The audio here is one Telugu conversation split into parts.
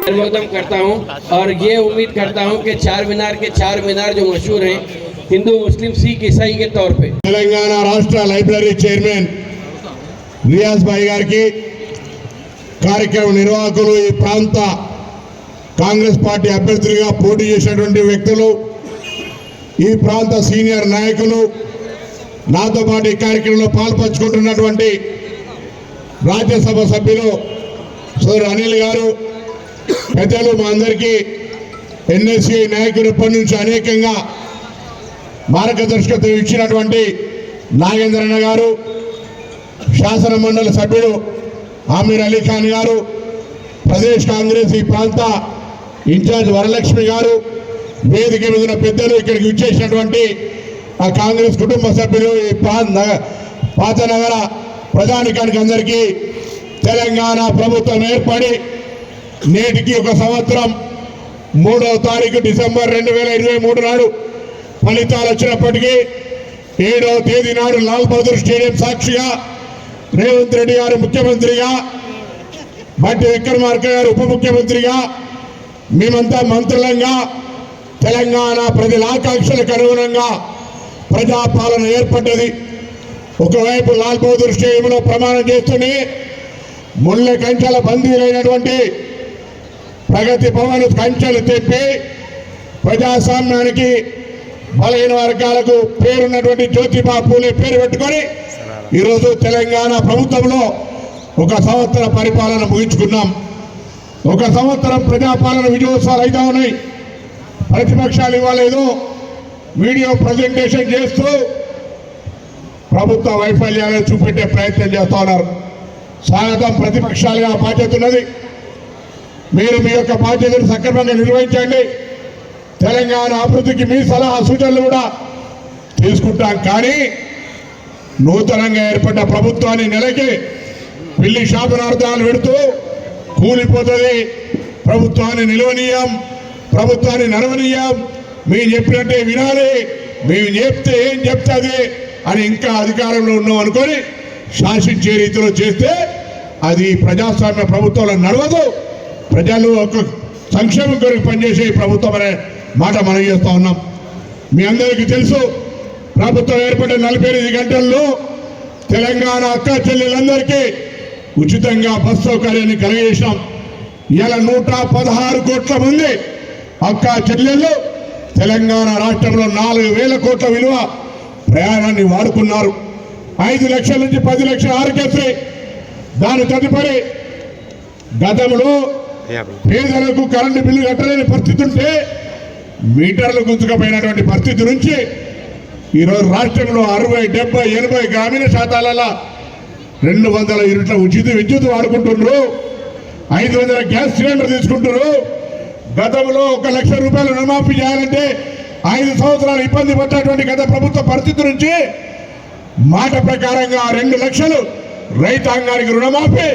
सर्वोत्तम करता हूँ और ये उम्मीद करता हूँ कि चार मीनार के चार मीनार जो मशहूर हैं हिंदू मुस्लिम सिख ईसाई के तौर पे తెలంగాణ రాష్ట్ర లైబ్రరీ చైర్మన్ రియాజ్ భాయ్ గారికి కార్యక్రమ నిర్వాహకులు ఈ ప్రాంత కాంగ్రెస్ పార్టీ అభ్యర్థులుగా పోటీ చేసినటువంటి వ్యక్తులు ఈ ప్రాంత సీనియర్ నాయకులు నాతో పాటు ఈ కార్యక్రమంలో పాల్పంచుకుంటున్నటువంటి రాజ్యసభ సభ్యులు సోదరు అనిల్ గారు పెద్దలు మా అందరికీ ఎన్ఎస్సీ నాయకులు నుంచి అనేకంగా మార్గదర్శకత్వం ఇచ్చినటువంటి నాగేంద్రన్న గారు శాసన మండలి సభ్యుడు ఆమీర్ అలీఖాన్ గారు ప్రదేశ్ కాంగ్రెస్ ఈ ప్రాంత ఇన్ఛార్జ్ వరలక్ష్మి గారు వేదిక మీద పెద్దలు ఇక్కడికి ఇచ్చేసినటువంటి ఆ కాంగ్రెస్ కుటుంబ సభ్యులు ఈ ప్రాంత పాత నగర ప్రజానికానికి అందరికీ తెలంగాణ ప్రభుత్వం ఏర్పడి నేటికి ఒక సంవత్సరం మూడవ తారీఖు డిసెంబర్ రెండు వేల ఇరవై మూడు నాడు ఫలితాలు వచ్చినప్పటికీ ఏడవ తేదీ నాడు లాల్ బహదూర్ స్టేడియం సాక్షిగా రేవంత్ రెడ్డి గారు ముఖ్యమంత్రిగా బట్టి విక్రమార్క గారు ఉప ముఖ్యమంత్రిగా మేమంతా మంత్రులంగా తెలంగాణ ప్రజల ఆకాంక్షలకు అనుగుణంగా ప్రజాపాలన ఏర్పడ్డది. ఒకవైపు లాల్ బహదూర్ స్టేడియంలో ప్రమాణం చేస్తూనే ముళ్ళ కంచెల బందీలైనటువంటి ప్రగతి భవన్ కంచెలు తెప్పి ప్రజాస్వామ్యానికి బలహీన వర్గాలకు పేరున్నటువంటి జ్యోతిబా పూలే పేరు పెట్టుకొని ఈరోజు తెలంగాణ ప్రభుత్వంలో ఒక సంవత్సర పరిపాలన ముగించుకున్నాం. ఒక సంవత్సరం ప్రజాపాలన విజయోత్సవాలు అయితే ఉన్నాయి. ప్రతిపక్షాలు ఇవ్వలేదు. వీడియో ప్రజెంటేషన్ చేస్తూ ప్రభుత్వ వైఫల్యాలను చూపెట్టే ప్రయత్నం చేస్తా ఉన్నారు. స్వాగతం ప్రతిపక్షాలుగా బాధ్యత ఉన్నది. మీరు మీ యొక్క బాధ్యతను సక్రమంగా నిర్వహించండి. తెలంగాణ అభివృద్ధికి మీ సలహా సూచనలు కూడా తీసుకుంటాం. కానీ నూతనంగా ఏర్పడ్డ ప్రభుత్వాన్ని నెలకి పిల్లి శాపనార్థాలు పెడుతూ కూలిపోతుంది. ప్రభుత్వాన్ని నిలవనీయం ప్రభుత్వాన్ని నడవనీయం. మేము చెప్పినట్టే వినాలి. మేము చెప్తే ఏం చెప్తుంది అని ఇంకా అధికారంలో ఉన్నాం అనుకొని శాసించే రీతిలో చేస్తే అది ప్రజాస్వామ్య ప్రభుత్వంలో నడవదు. ప్రజలు ఒక సంక్షేమం కొరకు పనిచేసే ప్రభుత్వం అనే మాట మనం చేస్తూ ఉన్నాం. మీ అందరికీ తెలుసు ప్రభుత్వం ఏర్పడిన నలభై ఎనిమిది గంటల్లో తెలంగాణ అక్క చెల్లెలందరికీ ఉచితంగా బస్ సౌకర్యాన్ని కలిగేసాం ఇలా నూట పదహారు కోట్ల మంది అక్క చెల్లెళ్ళు తెలంగాణ రాష్ట్రంలో నాలుగు వేల కోట్ల విలువ ప్రయాణాన్ని వాడుకున్నారు. ఐదు లక్షల నుంచి పది లక్షల ఆరోగ్యశ్రీ దాని తదుపరి గతంలో పేదలకు కరెంటు బిల్లు కట్టలేని పరిస్థితి ఉంటే మీటర్లు గుంజుకపోయినటువంటి పరిస్థితి నుంచి ఈరోజు రాష్ట్రంలో అరవై డెబ్బై ఎనభై గ్రామీణ శాతాలలో రెండు వందల యూనిట్ల ఉచిత విద్యుత్ వాడుకుంటున్నారు. ఐదు వందల గ్యాస్ సిలిండర్ తీసుకుంటున్నారు. గతంలో ఒక లక్ష రూపాయలు రుణమాఫీ చేయాలంటే ఐదు సంవత్సరాలు ఇబ్బంది పడ్డటువంటి గత ప్రభుత్వ పరిస్థితి నుంచి మాట ప్రకారంగా రెండు లక్షలు రైతాంగానికి రుణమాఫీ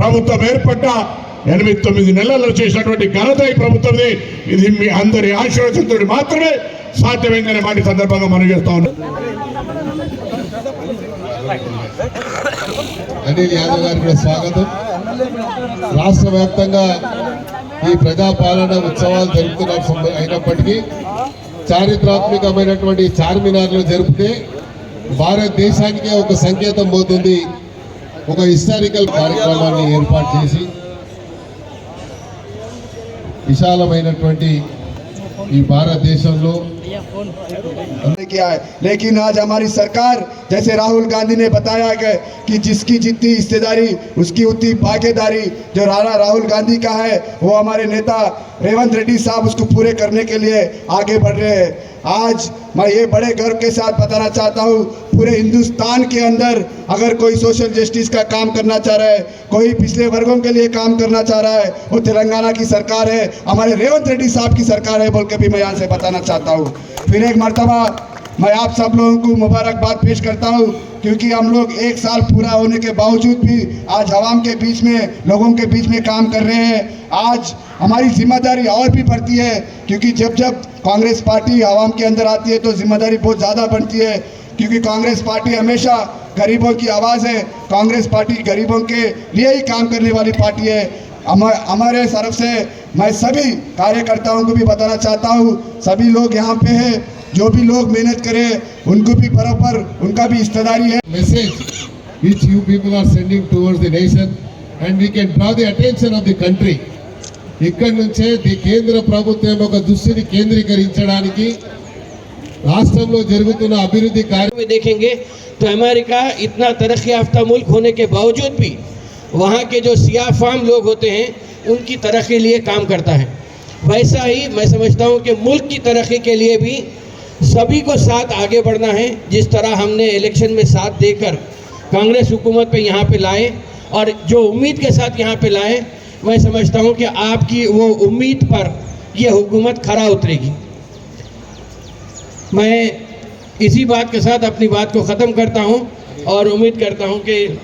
ప్రభుత్వం ఏర్పడ్డ ఎనిమిది తొమ్మిది నెలల్లో చేసినటువంటి ఘనత ఈ ప్రభుత్వం ఇది మీ అందరి ఆశీర్వచనతో మాత్రమే సాధ్యమైందనే మాట సందర్భంగా మనం చేస్తా ఉన్నాం. అనిల్ యాదవ్ గారికి కూడా స్వాగతం. రాష్ట్ర వ్యాప్తంగా ఈ ప్రజాపాలన ఉత్సవాలు జరుపుతున్న అయినప్పటికీ చారిత్రాత్మకమైనటువంటి చార్మినార్లు జరిపితే భారతదేశానికే ఒక సంకేతం పోతుంది. ఒక హిస్టారికల్ కార్యక్రమాన్ని ఏర్పాటు చేసి విశాలమైనటువంటి ఈ భారతదేశంలో. किया है। लेकिन आज हमारी सरकार जैसे राहुल गांधी ने बताया कि, कि जिसकी जितनी हिस्सेदारी उसकी उतनी भागीदारी जो राणा राहुल गांधी का है वो हमारे नेता रेवंत रेड्डी साहब उसको पूरे करने के लिए आगे बढ़ रहे हैं। आज मैं ये बड़े गर्व के साथ बताना चाहता हूँ पूरे हिंदुस्तान के अंदर अगर कोई सोशल जस्टिस का काम करना चाह रहा है कोई पिछले वर्गों के लिए काम करना चाह रहा है वो तेलंगाना की सरकार है हमारे रेवंत रेड्डी साहब की सरकार है बोल के भी मैं यहाँ से बताना चाहता हूँ। फिर एक मरतबा मैं आप सब लोगों को मुबारकबाद पेश करता हूँ, क्योंकि हम लोग एक साल पूरा होने के बावजूद भी आज आवाम के बीच में, लोगों के बीच में काम कर रहे हैं। आज हमारी ज़िम्मेदारी और भी बढ़ती है, क्योंकि जब जब कांग्रेस पार्टी आवाम के अंदर आती है तो ज़िम्मेदारी बहुत ज़्यादा बढ़ती है, क्योंकि कांग्रेस पार्टी हमेशा गरीबों की आवाज़ है। कांग्रेस पार्टी गरीबों के लिए ही काम करने वाली पार्टी है। हमारे तरफ़ से मैं सभी कार्यकर्ताओं को भी बताना चाहता हूँ, सभी लोग यहाँ पे हैं। जो भी लोग मेहनत करें उनको भी बराबर उनका भी हिस्सेदारी है message which you people are sending towards the nation and we can draw the attention of the country ఇక్కడి నుంచే ది కేంద్ర ప్రభుత్వం ఒక దృష్టిని కేంద్రీకరించడానికి రాష్ట్రంలో జరుగుతున్న అభివృద్ధి కార్య में देखेंगे तो अमेरिका इतना तरक्की याफ्ता मुल्क होने के बावजूद भी वहाँ के जो सियाह फाम लोग होते हैं उनकी तरक्की के लिए काम करता है वैसा ही मैं समझता हूँ कि मुल्क की तरक्की के लिए भी सभी को साथ आगे बढ़ना है, जिस तरह हमने इलेक्शन में साथ देकर कांग्रेस हुकूमत पे यहाँ पे लाए और जो उम्मीद के साथ यहाँ पे लाए, मैं समझता हूँ कि आपकी वो उम्मीद पर यह हुकूमत खरा उतरेगी। मैं इसी बात के साथ अपनी बात को ख़त्म करता हूँ और उम्मीद करता हूँ कि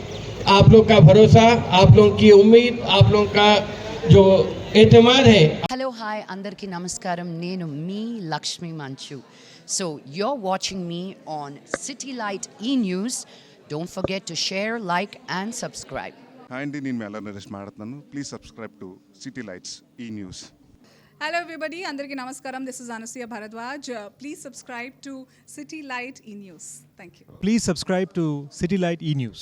आप लोग का भरोसा, आप लोगों की उम्मीद, आप लोगों का जो एतम है। हेलो हाय अंदर की नमस्कार नैन मी Lakshmi मंचू। You're watching me on city light e news don't forget to share like and subscribe hi అండి నేను మెల్ల నరేష్ మాట్లాడుతున్నాను please subscribe to city lights e news hello everybody అందరికీ నమస్కారం this is Anasuya Bharadwaj please subscribe to city light e news thank you Please subscribe to City Light E News.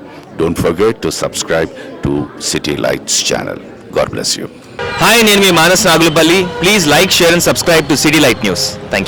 Don't forget to subscribe to city lights channel God bless you hi నేను మీ Manas Nagulapalli please like share and subscribe to city light news thank